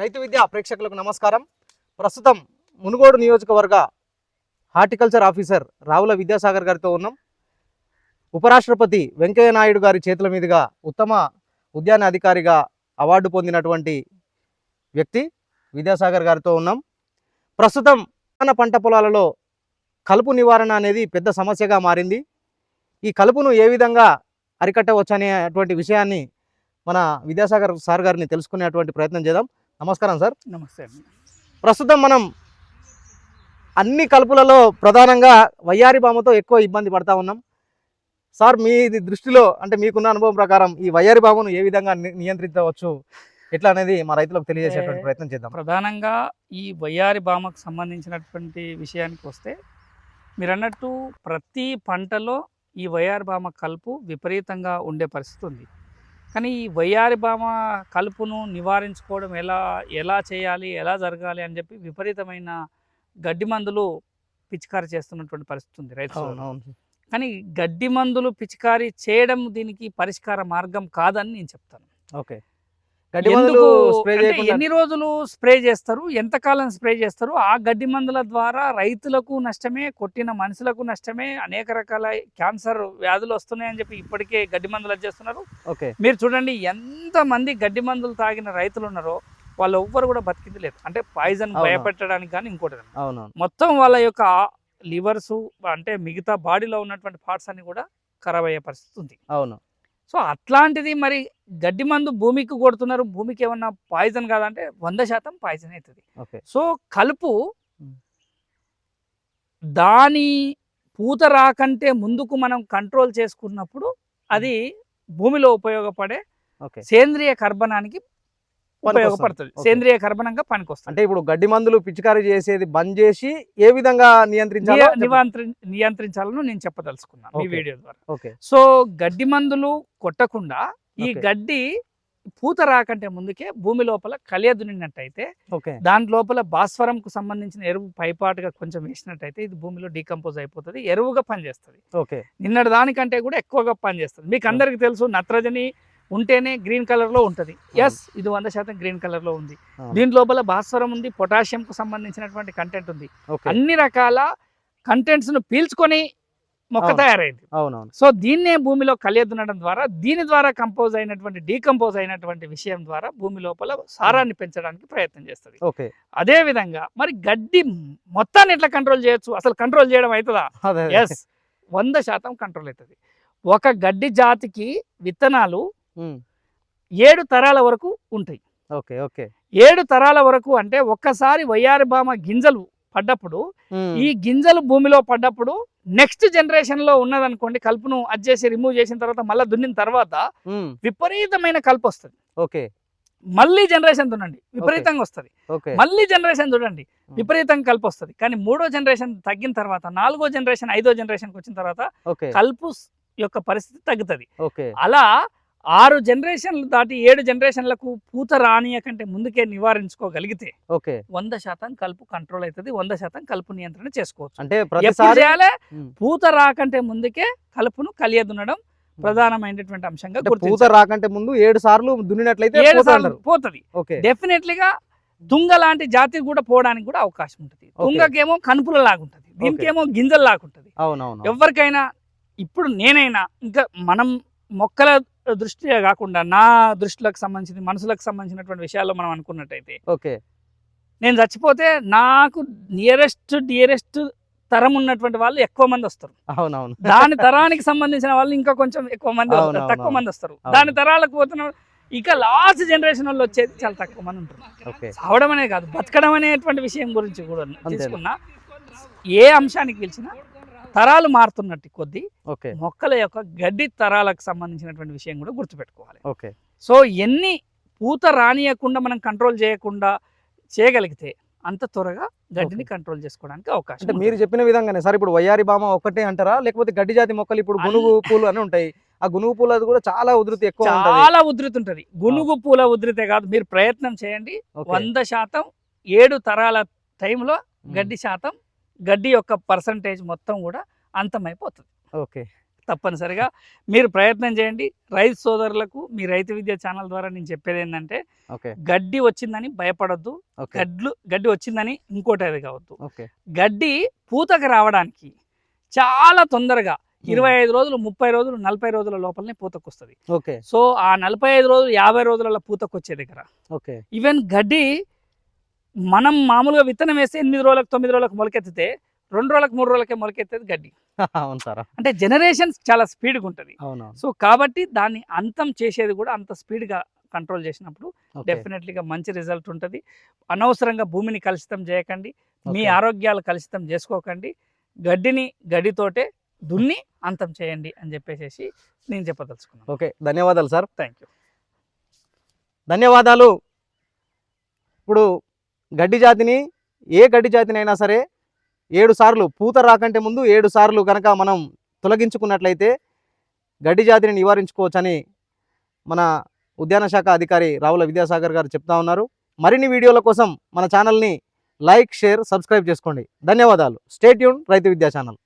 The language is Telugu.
రైతు విద్య ప్రేక్షకులకు నమస్కారం. ప్రస్తుతం మునుగోడు నియోజకవర్గ హార్టికల్చర్ ఆఫీసర్ రావుల విద్యాసాగర్ గారితో ఉన్నాం. ఉపరాష్ట్రపతి వెంకయ్య నాయుడు గారి చేతుల మీదుగా ఉత్తమ ఉద్యాన అధికారిగా అవార్డు పొందినటువంటి వ్యక్తి విద్యాసాగర్ గారితో ఉన్నాం. ప్రస్తుతం ప్రధాన పంట పొలాలలో కలుపు నివారణ అనేది పెద్ద సమస్యగా మారింది. ఈ కలుపును ఏ విధంగా అరికట్టవచ్చు అనేటువంటి విషయాన్ని మన విద్యాసాగర్ సార్ గారిని తెలుసుకునేటువంటి ప్రయత్నం చేద్దాం. నమస్కారం సార్. నమస్తే ప్రస్తుతం మనం అన్ని కలుపులలో ప్రధానంగా వయ్యారి బామతో ఎక్కువ ఇబ్బంది పడతా ఉన్నాం. సార్ మీ దృష్టిలో అంటే మీకున్న అనుభవం ప్రకారం ఈ వయ్యారి బామను ఏ విధంగా ని- నియంత్రించవచ్చు? ఎట్లా అనేది మా రైతులకు తెలియజేసేటువంటి ప్రయత్నం చేద్దాం. ప్రధానంగా ఈ వయ్యారి భామకు సంబంధించినటువంటి విషయానికి వస్తే మీరు అన్నట్టు ప్రతి పంటలో ఈ వయ్యారి భామ కలుపు విపరీతంగా ఉండే పరిస్థితి ఉంది. కానీ ఈ వయ్యారి భామ కలుపును నివారించుకోవడం ఎలా ఎలా చేయాలి ఎలా జరగాలి అని చెప్పి విపరీతమైన గడ్డి మందులు పిచికారి చేస్తున్నటువంటి పరిస్థితి ఉంది రైతు కానీ గడ్డి మందులు పిచికారి చేయడం దీనికి పరిష్కార మార్గం కాదని నేను చెప్తాను. ఓకే. గడ్డి మందులు స్ప్రే ఎన్ని రోజులు స్ప్రే చేస్తారు? ఎంతకాలం స్ప్రే చేస్తారు? ఆ గడ్డి మందుల ద్వారా రైతులకు నష్టమే కొట్టిన మనుషులకు నష్టమే అనేక రకాల క్యాన్సర్ వ్యాధులు వస్తున్నాయని చెప్పి ఇప్పటికే గడ్డి మందులు చేస్తున్నారు. ఓకే. మీరు చూడండి ఎంత మంది గడ్డి మందులు తాగిన రైతులు ఉన్నారో వాళ్ళు ఎవ్వరు కూడా బతికింది లేదు అంటే పాయిజన్. భయపెట్టడానికి కానీ ఇంకోటి మొత్తం వాళ్ళ యొక్క లివర్స్ అంటే మిగతా బాడీలో ఉన్నటువంటి పార్ట్స్ అన్ని కూడా ఖరాబ్ అయ్యే పరిస్థితి ఉంది. అవును. సో అట్లాంటిది మరి గడ్డి మందు భూమికి కొడుతున్నారు. భూమికి ఏమన్నా పాయిజన్ కాదంటే వంద శాతం పాయిజన్ అవుతుంది ఓకే. సో కలుపు. దాని పూత రాకంటే ముందుకు మనం కంట్రోల్ చేసుకున్నప్పుడు అది భూమిలో ఉపయోగపడే ఓకే. సేంద్రియ కర్బనానికి ఉపయోగపడుతుంది. సేంద్రియ కర్బనంగా పనికొస్తుంది. అంటే ఇప్పుడు గడ్డి మందులు పిచికారీ చేసేది బంద్ చేసి ఏ విధంగా నియంత్రించాలో నియంత్రించాలని నేను చెప్పదలుచుకున్నాను ఈ. వీడియో ద్వారా. ఓకే. సో గడ్డి మందులు కొట్టకుండా ఈ. గడ్డి పూత రాకంటే ముందుకే భూమి లోపల కలియ దున్నినట్టయితే ఓకే. దాని లోపల భాస్వరంకు సంబంధించిన ఎరువు పైపాటుగా కొంచెం వేసినట్టయితే ఇది భూమిలో డీకంపోజ్ అయిపోతుంది ఎరువుగా పనిచేస్తుంది. నిన్నటి దానికంటే కూడా ఎక్కువగా పనిచేస్తుంది. మీకు అందరికీ తెలుసు నత్రజని ఉంటేనే గ్రీన్ కలర్లో ఉంటది ఎస్ ఇది వంద శాతం గ్రీన్ కలర్లో ఉంది. దీని లోపల భాస్వరం ఉంది పొటాషియం కు సంబంధించినటువంటి కంటెంట్ ఉంది. అన్ని రకాల కంటెంట్స్ను పీల్చుకొని మొక్క. తయారైంది. అవునవును. సో దీన్నే భూమిలో కలియదున్నడం ద్వారా దీని ద్వారా కంపోజ్ అయినటువంటి డీకంపోజ్ అయినటువంటి విషయం ద్వారా భూమి లోపల సారాన్ని పెంచడానికి ప్రయత్నం చేస్తుంది. ఓకే. అదే విధంగా మరి గడ్డి మొత్తాన్ని ఎట్లా కంట్రోల్ చేయొచ్చు? అసలు కంట్రోల్ చేయడం అవుతుందా ఎస్ వంద శాతం కంట్రోల్ అవుతుంది ఒక గడ్డి జాతికి విత్తనాలు ఏడు తరాల వరకు ఉంటాయి. Okay okay. ఏడు తరాల వరకు అంటే ఒక్కసారి వయ్యారి బామ గింజలు పడ్డప్పుడు ఈ గింజలు భూమిలో పడ్డప్పుడు నెక్స్ట్ జనరేషన్లో ఉన్నదనుకోండి కలుపును అది చేసి రిమూవ్ చేసిన తర్వాత మళ్ళీ దున్నిన తర్వాత విపరీతమైన కలుపు వస్తుంది. ఓకే. మళ్ళీ జనరేషన్ దున్నండి విపరీతంగా వస్తుంది. మళ్ళీ జనరేషన్ చూడండి విపరీతంగా కలుపు వస్తుంది. కానీ మూడో జనరేషన్ తగ్గిన తర్వాత నాలుగో జనరేషన్ ఐదో జనరేషన్కి వచ్చిన తర్వాత కలుపు యొక్క పరిస్థితి తగ్గుతుంది. అలా ఆరు జనరేషన్లు దాటి ఏడు జనరేషన్లకు పూత రానియకంటే ముందుకే నివారించుకోగలిగితే ఓకే. వంద శాతం కలుపు కంట్రోల్ అవుతుంది వంద శాతం కలుపు నియంత్రణ చేసుకోవచ్చు. అంటే చేయాలి? పూత రాకంటే ముందుకే కలుపును కలియదున్నడం ప్రధానమైనటువంటి అంశంగా పూత. రాకంటే ముందు ఏడు సార్లు దున్నినట్లయితే ఏడు సార్లు పోతుంది. డెఫినెట్లీగా తుంగ లాంటి జాతి కూడా పోవడానికి కూడా అవకాశం ఉంటుంది. తుంగకేమో కనుపుల లాగుంటది దీనికేమో గింజల లాగుంటది ఎవరికైనా ఇప్పుడు నేనైనా ఇంకా మనం మొక్కల దృష్ట్యా కాకుండా నా దృష్టిలకు సంబంధించిన మనసులకు సంబంధించినటువంటి విషయాల్లో మనం అనుకున్నట్టయితే ఓకే నేను చచ్చిపోతే నాకు నియరెస్ట్ డియరెస్ట్ తరం ఉన్నటువంటి వాళ్ళు ఎక్కువ మంది వస్తారు అవునవును దాని తరానికి సంబంధించిన వాళ్ళు ఇంకా కొంచెం ఎక్కువ మంది తక్కువ. మంది వస్తారు. దాని తరాలకు పోతున్న ఇక లాస్ట్ జనరేషన్ వాళ్ళు వచ్చేది చాలా తక్కువ మంది ఉంటారు చావడం అనే కాదు బతకడం అనేటువంటి విషయం గురించి కూడా? తీసుకున్నా ఏ అంశానికి పిలిచినా తరాలు మారుతున్నట్టు కొద్దీ ఓకే. మొక్కల యొక్క గడ్డి తరాలకు సంబంధించినటువంటి విషయం కూడా గుర్తుపెట్టుకోవాలి. ఓకే. సో ఎన్ని పూత రానియకుండా మనం కంట్రోల్ చేయకుండా చేయగలిగితే అంత త్వరగా గడ్డిని కంట్రోల్ చేసుకోవడానికి అవకాశం అంటే. మీరు చెప్పిన విధంగానే సార్ ఇప్పుడు వయ్యారి బామ ఒకటే అంటారా? లేకపోతే గడ్డి జాతి మొక్కలు ఇప్పుడు గునుగు పూలు అని ఉంటాయి. ఆ గునుగు పూలు అది కూడా చాలా ఉధృతి ఎక్కువ చాలా ఉధృతి ఉంటది గునుగు పూల ఉధృతే కాదు మీరు ప్రయత్నం చేయండి. వంద శాతం ఏడు తరాల టైంలో గడ్డి శాతం గడ్డి యొక్క పర్సంటేజ్ మొత్తం కూడా అంతమైపోతుంది. ఓకే. తప్పనిసరిగా మీరు ప్రయత్నం చేయండి. రైతు సోదరులకు మీ రైతు విద్య ఛానల్ ద్వారా నేను చెప్పేది ఏంటంటే గడ్డి వచ్చిందని భయపడొద్దు. గడ్లు గడ్డి వచ్చిందని ఇంకోటి అది కావద్దు. ఓకే. గడ్డి పూతకు రావడానికి చాలా తొందరగా ఇరవై ఐదు రోజులు ముప్పై రోజులు నలభై రోజుల లోపలనే పూతకు వస్తుంది ఓకే. సో ఆ నలభై ఐదు రోజులు యాభై రోజుల పూతకు వచ్చే దగ్గర ఓకే. ఈవెన్ గడ్డి మనం మామూలుగా విత్తనం వేస్తే ఎనిమిది రోజులకు తొమ్మిది రోజులకు మొలకెత్తితే రెండు రోజులకు మూడు రోజులకే మొలకెత్తేది గడ్డి. అవును సార్. అంటే జనరేషన్స్ చాలా స్పీడ్గా ఉంటుంది. అవును సో కాబట్టి దాన్ని అంతం చేసేది కూడా అంత స్పీడ్గా కంట్రోల్ చేసినప్పుడు డెఫినెట్లీగా మంచి రిజల్ట్ ఉంటుంది. అనవసరంగా భూమిని కలుషితం చేయకండి. మీ. ఆరోగ్యాలు కలుషితం చేసుకోకండి. గడ్డిని గడ్డితోటే దున్ని అంతం చేయండి అని చెప్పేసి నేను చెప్పదలుచుకున్నాను. ఓకే. ధన్యవాదాలు సార్. థ్యాంక్ యూ ధన్యవాదాలు. ఇప్పుడు గడ్డి జాతిని ఏ గడ్డి జాతిని అయినా సరే ఏడు సార్లు పూత రాకంటే ముందు ఏడు సార్లు కనుక మనం తొలగించుకున్నట్లయితే గడ్డి జాతిని నివారించుకోవచ్చని మన ఉద్యాన శాఖ అధికారి రావుల విద్యాసాగర్ గారు చెప్తా ఉన్నారు. మరిన్ని వీడియోల కోసం మన ఛానల్ని లైక్ షేర్ సబ్స్క్రైబ్ చేసుకోండి. ధన్యవాదాలు. స్టేట్యూన్ రైతు విద్యా ఛానల్.